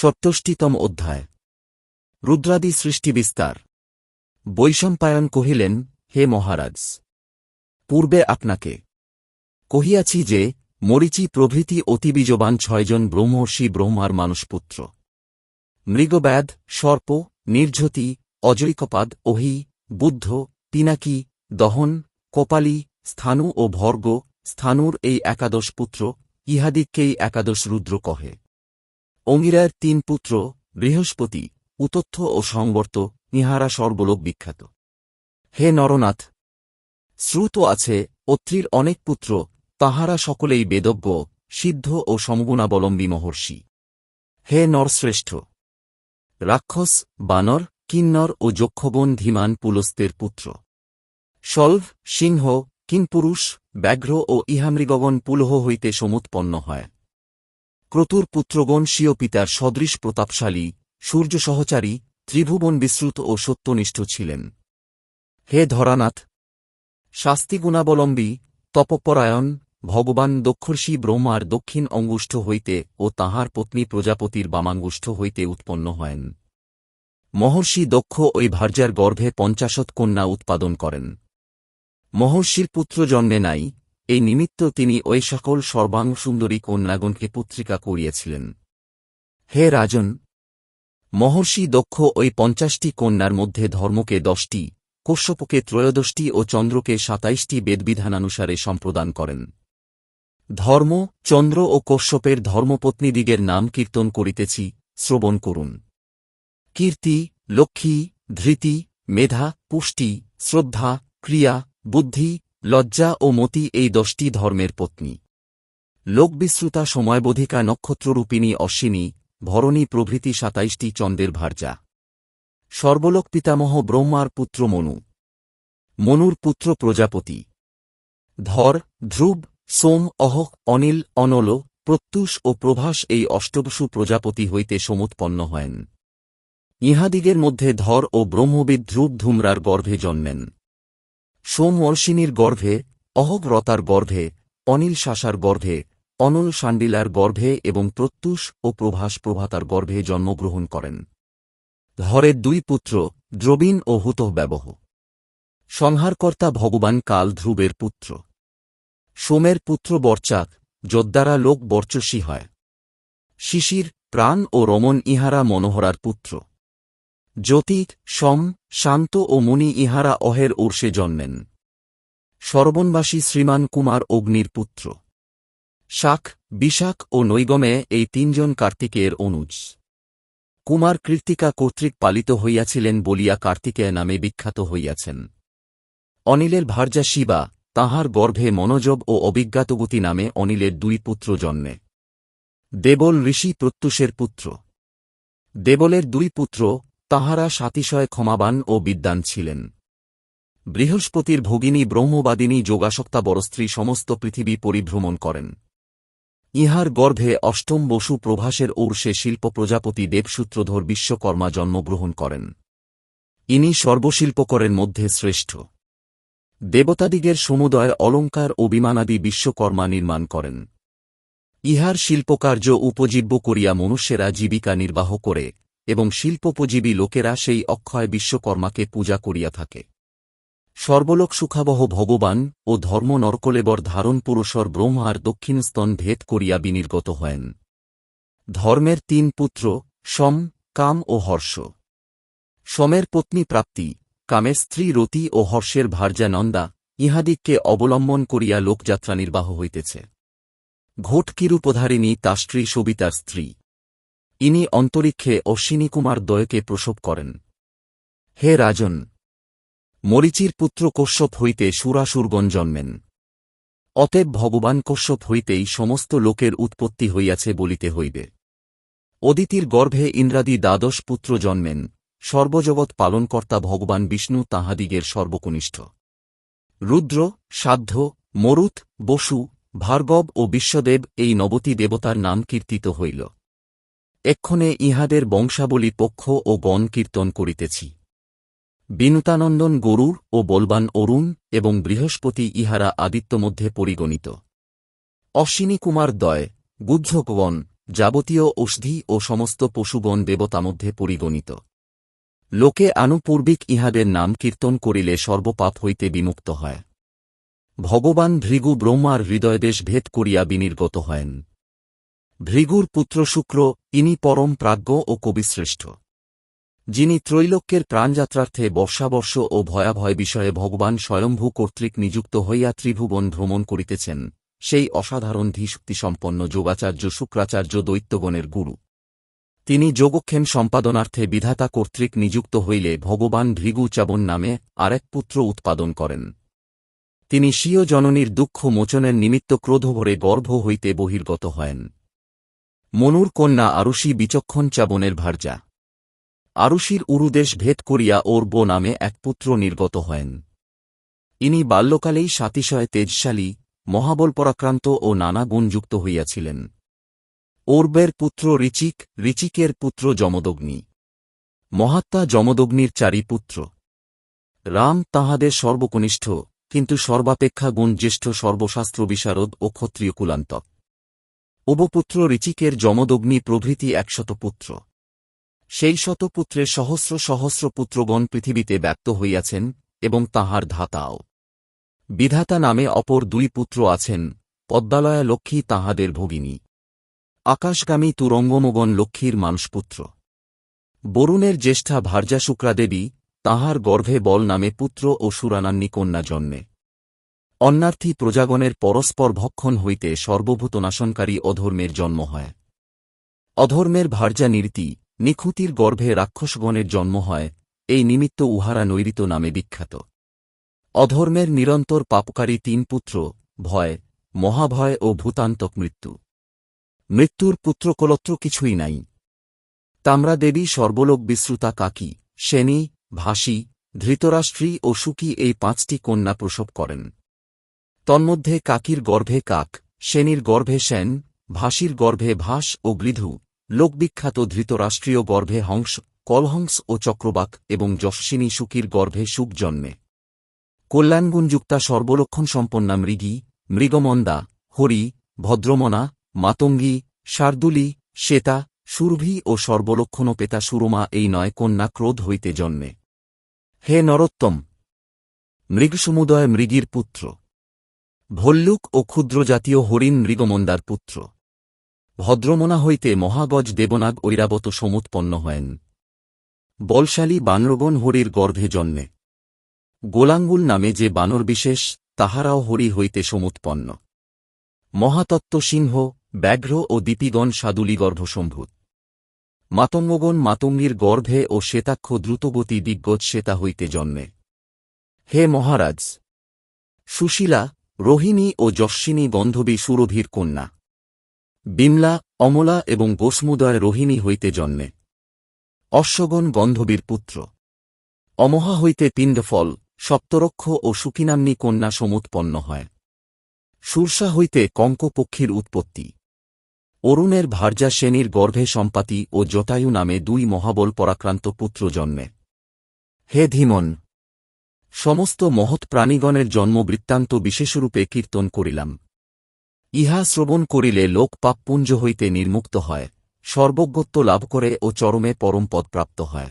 সপ্তষ্টিতম অধ্যায়। রুদ্রাদি সৃষ্টি বিস্তার। বৈশম্পায়ন কহিলেন, হে মহারাজ, পূর্বে আপনাকে কহিয়াছি যে, মরিচি প্রভৃতি অতিবীজবান ছয়জন ব্রহ্মর্ষি ব্রহ্মার মানুষপুত্র। মৃগব্যাধ, সর্প, নির্ঝতি, অজৈকপাদ ওহি বুদ্ধ, পিনাকি, দহন, কপালি, স্থানু ও ভর্গ, স্থানুর এই একাদশ পুত্র ইহাদিককেই একাদশ রুদ্র কহে। অঙ্গিরার তিন পুত্র, বৃহস্পতি, উতথ্য ও সংবর্ত, ইহারা সর্বলোক বিখ্যাত। হে নরনাথ! শ্রুত আছে, অত্রির অনেক পুত্র, তাহারা সকলেই বেদজ্ঞ, সিদ্ধ ও সমগুণাবলম্বী মহর্ষি। হে নরশ্রেষ্ঠ! রাক্ষস, বানর, কিন্নর ও যক্ষগণ ধীমান পুলস্তের পুত্র। শল্ভ সিংহ কিনপুরুষ ব্যাঘ্র ও ইহামৃগগণ পুলহ হইতে সমুৎপন্ন হয়। ক্রতুর পুত্রগণ স্বীয় পিতার সদৃশ প্রতাপশালী, সূর্য সহচারী, ত্রিভুবন বিশ্রুত ও সত্যনিষ্ঠ ছিলেন। হে ধরানাথ! শাস্তিগুণাবলম্বী তপপরায়ণ, ভগবান দক্ষর্ষি ব্রহ্মার দক্ষিণ অঙ্গুষ্ঠ হইতে ও তাহার পত্নী প্রজাপতির বামাঙ্গুষ্ঠ হইতে উৎপন্ন হয়েন। মহর্ষি দক্ষ ওই ভার্যার গর্ভে পঞ্চাশত কন্যা উৎপাদন করেন। মহর্ষির পুত্র জন্মে নাই এই নিমিত্ত তিনি ওই সকল সর্বাঙ্গসুন্দরী কন্যাগণকে পত্রিকা করিয়াছিলেন। হে রাজন, মহর্ষি দক্ষ ওই পঞ্চাশটি কন্যার মধ্যে ধর্মকে দশটি, কশ্যপকে ত্রয়োদশটি ও চন্দ্রকে সাতাইশটি বেদবিধানানুসারে সম্প্রদান করেন। ধর্ম, চন্দ্র ও কশ্যপের ধর্মপত্নীদিগের নাম কীর্তন করিতেছি, শ্রবণ করুন। কীর্তি, লক্ষ্মী, ধৃতি, মেধা, পুষ্টি, শ্রদ্ধা, ক্রিয়া, বুদ্ধি লজ্জা ও মতি এই দশটি ধর্মের পত্নী। লোকবিশ্রুতা সময়বোধিকা নক্ষত্ররূপিণী অশ্বিনী, ভরণী প্রভৃতি সাতাইশটি চন্দ্রের ভার্যা। সর্বলোক পিতামহ ব্রহ্মার পুত্র মনু। মনুর পুত্র প্রজাপতি। ধর, ধ্রুব, সোম অহক অনিল, অনল, প্রত্যুষ ও প্রভাস এই অষ্টবসু প্রজাপতি হইতে সমুৎপন্ন হয়েন। ইহাদিগের মধ্যে ধর ও ব্রহ্মবিদ ধ্রুব ধুমরার গর্ভে জন্মেন। সোম অর্ষিনীর গর্ভে, অহগ্রতার গর্ভে, অনিল শাসার গর্ভে, অনল সান্ডিলার গর্ভে এবং প্রত্যুষ ও প্রভাস প্রভাতার গর্ভে জন্মগ্রহণ করেন। ধরের দুই পুত্র, দ্রবীণ ও হুতঃ ব্যবহ সংহারকর্তা ভগবান কাল ধ্রুবের পুত্র। সোমের পুত্র বর্চাক যদ্বারা লোক বর্চসী হয়। শিশির, প্রাণ ও রমন ইহারা মনোহরার পুত্র। জ্যোতিক সম, শান্ত ও মুনি ইহারা অহের ঊর্ষে জন্মেন। সর্বনবাসী শ্রীমান কুমার অগ্নির পুত্র। শাক, বিশাক ও নৈগমে এই তিনজন কার্তিকেয়ের অনুজ। কুমার কৃত্তিকা কর্তৃক পালিত হইয়াছিলেন বলিয়া কার্তিকেয় নামে বিখ্যাত হইয়াছেন। অনিলের ভার্যা শিবা, তাহার গর্ভে মনোজব ও অভিজ্ঞাতগতি নামে অনিলের দুই পুত্র জন্মে। দেবল ঋষি প্রত্যুষের পুত্র। দেবলের দুই পুত্র তাহারা সাতিশয় ক্ষমাবান ও বিদ্বান ছিলেন। বৃহস্পতির ভগিনী, ব্রহ্মবাদিনী, যোগাসক্তা বরস্ত্রী সমস্ত পৃথিবী পরিভ্রমণ করেন। ইহার গর্ভে অষ্টম বসু প্রভাসের ঔর্ষে শিল্প প্রজাপতি দেবসূত্রধর বিশ্বকর্মা জন্মগ্রহণ করেন। ইনি সর্বশিল্পকরের মধ্যে শ্রেষ্ঠ। দেবতাদিগের সমুদয় অলঙ্কার ও বিমানাদি বিশ্বকর্মা নির্মাণ করেন। ইহার শিল্পকার্য উপজীব্য করিয়া মনুষ্যেরা জীবিকা নির্বাহ করে। এবং শিল্পোপজীবী লোকেরা সেই অক্ষয় বিশ্বকর্মাকে পূজা করিয়া থাকে। সর্বলোক সুখাবহ ভগবান ও ধর্ম নরকলেবর ধারণ পুরুষর ব্রহ্মার দক্ষিণস্তন ভেদ করিয়া বিনির্গত হয়েন। ধর্মের তিন পুত্র, সম, কাম ও হর্ষ। সমের পত্নী প্রাপ্তি কামের স্ত্রী রতি ও হর্ষের ভার্যা নন্দা ইহাদিককে অবলম্বন করিয়া লোকযাত্রা নির্বাহ হইতেছে। ঘোটকিরূপধারিণী তাস্ত্রী সবিতার স্ত্রী। ইনি অন্তরিক্ষে অশ্বিনীকুমার দয়কে প্রসব করেন। হে রাজন, মরিচির পুত্র কশ্যপ হইতে সুরাসুরগণ জন্মেন। অতএব ভগবান কশ্যপ হইতেই সমস্ত লোকের উৎপত্তি হইয়াছে বলিতে হইবে। অদিতির গর্ভে ইন্দ্রাদি দ্বাদশ পুত্র জন্মেন, সর্বজগৎ পালনকর্তা ভগবান বিষ্ণু তাহাদিগের সর্বকনিষ্ঠ। রুদ্র, সাধ্য, মরুত, বসু, ভার্গব ও বিশ্বদেব এই নবতী দেবতার নাম কীর্তিত হইল। এক্ষণে ইহাদের বংশাবলী পক্ষ ও গণ কীর্তন করিতেছি। বিনুতানন্দন গরুর ও বলবান অরুণ এবং বৃহস্পতি ইহারা আদিত্য মধ্যে পরিগণিত। অশ্বিনী কুমার দয় গুদ্ধগণ যাবতীয় ঔষধি ও সমস্ত পশুগণ দেবতা মধ্যে পরিগণিত। লোকে আনুপূর্বিক ইহাদের নাম কীর্তন করিলে সর্বপাপ হইতে বিমুক্ত হয়। ভগবান ভৃগু ব্রহ্মার হৃদয়দেশ ভেদ করিয়া বিনির্গত হয়েন। ভৃগুর পুত্র শুক্র, ইনি পরম প্রাজ্ঞ ও কবিশ্রেষ্ঠ। যিনি ত্রৈলোক্যের প্রাণযাত্রার্থে বর্ষাবর্ষ ও ভয়াভয় বিষয়ে ভগবান স্বয়ম্ভূ কর্তৃক নিযুক্ত হইয়া ত্রিভুবন ভ্রমণ করিতেছেন, সেই অসাধারণ ধীশক্তিসম্পন্ন যোগাচার্য শুক্রাচার্য দৈত্যগণের গুরু। তিনি যোগক্ষেম সম্পাদনার্থে বিধাতা কর্তৃক নিযুক্ত হইলে ভগবান ভৃগু চাবন নামে আরেক পুত্র উৎপাদন করেন। তিনি স্বীয় জননীর দুঃখ মোচনের নিমিত্ত ক্রোধভরে গর্ভ হইতে বহির্গত হয়েন। মনুর কন্যা আরুষি বিচক্ষণ চাবনের ভার্যা। আরুষির উরুদেশ ভেদ করিয়া ওর্ব নামে এক পুত্র নির্গত হয়েন। ইনি বাল্যকালেই সাতিশয় তেজশালী মহাবল পরাক্রান্ত ও নানা গুণযুক্ত হইয়াছিলেন। ওর্বের পুত্র ঋচিক, ঋচিকের পুত্র যমদগ্নি। মহাত্মা যমদগ্নির চারি পুত্র রাম তাহাদের সর্বকনিষ্ঠ, কিন্তু সর্বাপেক্ষা গুণজ্যেষ্ঠ সর্বশাস্ত্র বিশারদ ও ক্ষত্রিয় কুলান্তক। অবপুত্র ঋচিকের যমদগ্নি প্রভৃতি একশত পুত্র সেই শতপুত্রের সহস্র সহস্র পুত্রগণ পৃথিবীতে ব্যক্ত হইয়াছেন এবং তাহার ধাতাও। বিধাতা নামে অপর দুই পুত্র আছেন, পদ্মালয়া লক্ষ্মী তাহাদের ভগিনী। আকাশগামী তুরঙ্গমগণ লক্ষ্মীর মানুষপুত্র বরুণের জ্যেষ্ঠা ভার্যা শুক্রাদেবী তাহার গর্ভে বল নামে পুত্র ও সুরানান্নী কন্যা জন্মে। অন্যার্থী প্রজাগণের পরস্পর ভক্ষণ হইতে সর্বভূতনাশনকারী অধর্মের জন্ম হয়। অধর্মের ভার্যা নীতি নিখুতির গর্ভে রাক্ষসগণের জন্ম হয়, এই নিমিত্ত উহারা নৈরিত নামে বিখ্যাত। অধর্মের নিরন্তর পাপকারী তিন পুত্র, ভয়, মহাভয় ও ভূতান্তক মৃত্যু। মৃত্যুর পুত্রকলত্র কিছুই নাই। তামরা দেবী সর্বলোক বিশ্রুতা কাকি, সেনী, ভাসী, ধৃতরাষ্ট্রী ও সুকি এই পাঁচটি কন্যা প্রসব করেন। তন্মধ্যে কাকির গর্ভে কাক, সেনীর গর্ভে সেন, ভাসীর গর্ভে ভাস ও গৃধু, লোকবিখ্যাত ধৃতরাষ্ট্রীয় গর্ভে হংস, কলহংস ও চক্রবাক এবং যশস্বিনী সুকির গর্ভে সুখ জন্মে। কল্যাণগুণযুক্তা সর্বলক্ষণ সম্পন্না মৃগী, মৃগমন্দা, হরি, ভদ্রমনা, মাতঙ্গী, শার্দুলী, শ্বেতা, সুরভি ও সর্বলক্ষণোপেতা সুরমা এই নয় কন্যা ক্রোধ হইতে জন্মে। হে নরোত্তম! মৃগসমুদয় মৃগীর পুত্র! ভল্লুক ও ক্ষুদ্রজাতীয় হরিণ মৃগমন্দার পুত্র। ভদ্রমনা হইতে মহাগজ দেবনাগ ঐরাবত সমুৎপন্ন হয়েন। বলশালী বানরগণ হরির গর্ভে জন্মে। গোলাঙ্গুল নামে যে বানর বিশেষ, তাহারাও হরি হইতে সমুৎপন্ন। মহাতত্ত্ব সিংহ, ব্যাঘ্র ও দীপিগণ সাদুলিগর্ভসম্ভূত মাতঙ্গগণ মাতঙ্গীর গর্ভে ও শ্বেতাক্ষ দ্রুতগতি দিগ্গজ শ্বেতা হইতে জন্মে। হে মহারাজ! সুশীলা রোহিণী ও যশ্বিনী গন্ধবী সুরভীর কন্যা। বিমলা, অমলা এবং গোসমুদয় রোহিণী হইতে জন্মে। অশ্বগণ গন্ধবীর পুত্র। অমহা হইতে পিণ্ডফল, সপ্তরক্ষ ও সুকিনাম্নী কন্যা সমুৎপন্ন হয়। সুরসা হইতে কঙ্কপক্ষীর উৎপত্তি। অরুণের ভার্যা সেনীর গর্ভে সম্পাতি ও জটায়ু নামে দুই মহাবল পরাক্রান্ত পুত্র জন্মে। হে ধীমন সমস্ত মহৎ প্রাণীগণের জন্ম বৃত্তান্ত বিশেষরূপে কীর্তন করিলাম। ইহা শ্রবণ করিলে লোক পাপপুঞ্জ হইতে নির্মুক্ত হয়, সর্বজ্ঞত্ব লাভ করে ও চরমে পরমপদ প্রাপ্ত হয়।